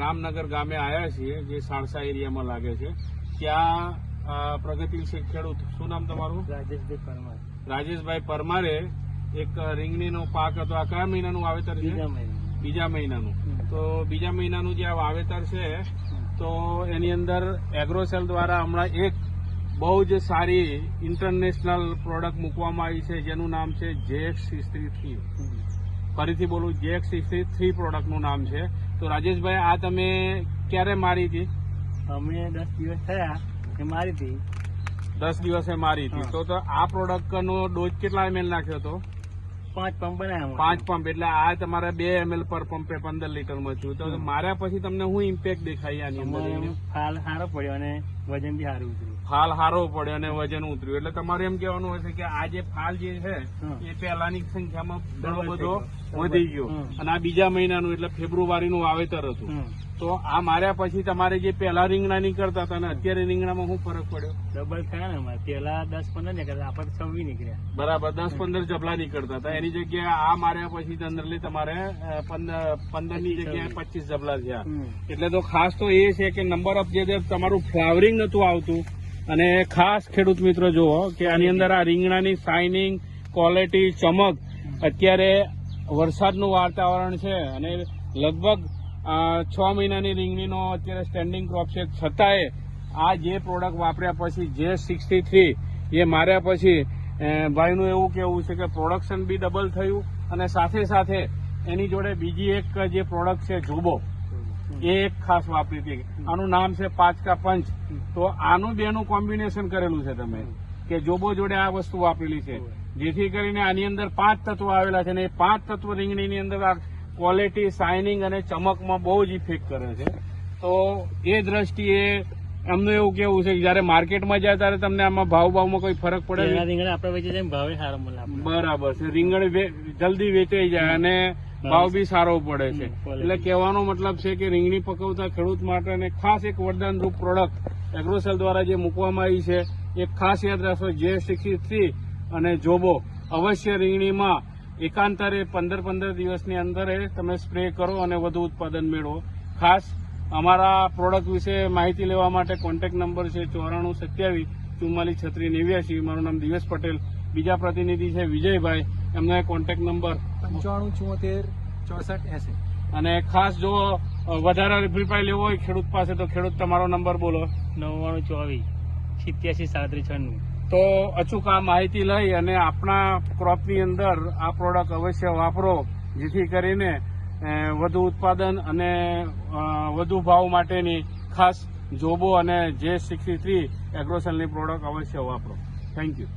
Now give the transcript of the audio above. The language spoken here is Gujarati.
રામનગર ગામે આવ્યા છીએ જે સાણસા એરિયામાં લાગે છે. ત્યાં પ્રગતિશીલ ખેડૂત શું નામ તમારું? રાજેશભાઈ પરમાર. રાજેશભાઈ પરમારે એક રીંગણીનો પાક હતો. આ કયા મહિનાનું વાવેતર છે? બીજા મહિનાનું. તો બીજા મહિનાનું જે આ વાવેતર છે તો એની અંદર એગ્રોસેલ દ્વારા હમણાં એક બહુ જ સારી ઇન્ટરનેશનલ પ્રોડક્ટ મૂકવામાં આવી છે જેનું નામ છે જેએક્સ સિક્સટી થ્રી. ફરીથી બોલું જેએક્સ સિક્સટી થ્રી પ્રોડક્ટનું નામ છે. તો રાજેશભાઈ આ તમે ક્યારે મારી હતી? અમે દસ દિવસ થયા એ મારી હતી. દસ દિવસે મારી હતી. તો તો આ પ્રોડક્ટનો ડોઝ કેટલા એમએલ નાખ્યો હતો? પાંચ પંપ બનાવ્યા પાંચ પંપ એટલે આ તમારા બે એમએલ પર પંપે પંદર લીટર થયું. તો માર્યા પછી તમને શું ઇમ્પેક્ટ દેખાય આની અંદર? ફાલ સારો પડ્યો અને વજન બી સારું ઉતર્યું. ફાલ સારો પડ્યો અને વજન ઉતર્યું. એટલે તમારે એમ કહેવાનું હશે કે આ જે ફાલ જે છે એ પહેલાની સંખ્યામાં ઘણો બધો વધી ગયો. અને આ બીજા મહિનાનું એટલે ફેબ્રુઆરીનું વાવેતર હતું. તો આ માર્યા પછી તમારે જે પહેલા રીંગણા નીકળતા હતા અને અત્યારે રીંગણામાં શું ફરક પડ્યો? ડબલ થયા ને અમારે. પેલા દસ પંદર નીકળતા આપણે છવ્વી નીકળ્યા. બરાબર દસ પંદર જબલા નીકળતા હતા. એની જગ્યાએ આ માર્યા પછી જનરલી તમારે પંદરની જગ્યાએ પચીસ જબલા થયા. એટલે તો ખાસ તો એ છે કે નંબર ઓફ જે તમારું ફ્લાવરિંગ નતું આવતું અને ખાસ ખેડૂત મિત્રો જુઓ કે આની અંદર આ રીંગણાની શાઇનિંગ ક્વોલિટી ચમક અત્યારે વરસાદનું વાતાવરણ છે અને લગભગ છ મહિનાની રીંગણીનો અત્યારે સ્ટેન્ડિંગ ક્રોપ છે. છતાંય આ જે પ્રોડક્ટ વાપર્યા પછી, જે સિક્સટી થ્રી એ માર્યા પછી ભાઈનું એવું કેવું છે કે પ્રોડક્શન બી ડબલ થયું અને સાથે સાથે એની જોડે બીજી એક જે પ્રોડક્ટ છે જોબો એ એક ખાસ વાપરી હતી. આનું નામ છે પાંચ કા પંચ. તો આનું બેનું કોમ્બિનેશન કરેલું છે તમે, કે જોબો જોડે આ વસ્તુ વાપરેલી છે. જેથી કરીને આની અંદર પાંચ તત્વો આવેલા છે અને એ પાંચ તત્વ રીંગણીની અંદર ક્વોલિટી શાઇનિંગ અને ચમકમાં બહુ જ ઇફેક્ટ કરે છે. તો એ દ્રષ્ટિએ એમનું એવું કેવું છે કે જયારે માર્કેટમાં જાય ત્યારે તમને આમાં ભાવ ભાવમાં કોઈ ફરક પડે રીંગણ આપણે વેચી જાય ભાવે સારો મળે બરાબર છે. રીંગણ જલ્દી વેચાઈ જાય અને ભાવ બી સારો પડે છે. એટલે કહેવાનો મતલબ છે કે રીંગણી પકવતા ખેડૂત માટે અને ખાસ એક વરદાન રૂપ પ્રોડક્ટ એગ્રોસેલ દ્વારા જે મૂકવામાં આવી છે એ ખાસ યાદ રાખશો જે સિક્સટી થ્રી અને જોબો. અવશ્ય રીંગણીમાં એકાંતરે પંદર પંદર દિવસની અંદર એ તમે સ્પ્રે કરો અને વધુ ઉત્પાદન મેળવો. ખાસ અમારા પ્રોડક્ટ વિશે માહિતી લેવા માટે કોન્ટેક્ટ નંબર છે ચોરાણું સત્યાવીસ ચુમ્માલીસ છત્રીસ નેવ્યાસી મારું નામ દિવેશ પટેલ. બીજા પ્રતિનિધિ છે વિજયભાઈ. એમનો કોન્ટેક્ટ નંબર પંચાણું ચોતેર ચોસઠ એસી. અને ખાસ જો વધારે રિપ્લાય લેવો હોય ખેડૂત પાસે તો ખેડૂત તમારો નંબર બોલો. નવ્વાણું ચોવીસ સિત્યાસી સાડત્રીસ છન્નું. તો અચૂક આ માહિતી લઈ અને આપણા ક્રોપની અંદર આ પ્રોડક્ટ અવશ્ય વાપરો, જેથી કરીને વધુ ઉત્પાદન અને વધુ ભાવ માટેની ખાસ જોબો અને જે સિક્સટી થ્રી એગ્રોસેલની પ્રોડક્ટ અવશ્ય વાપરો. Thank you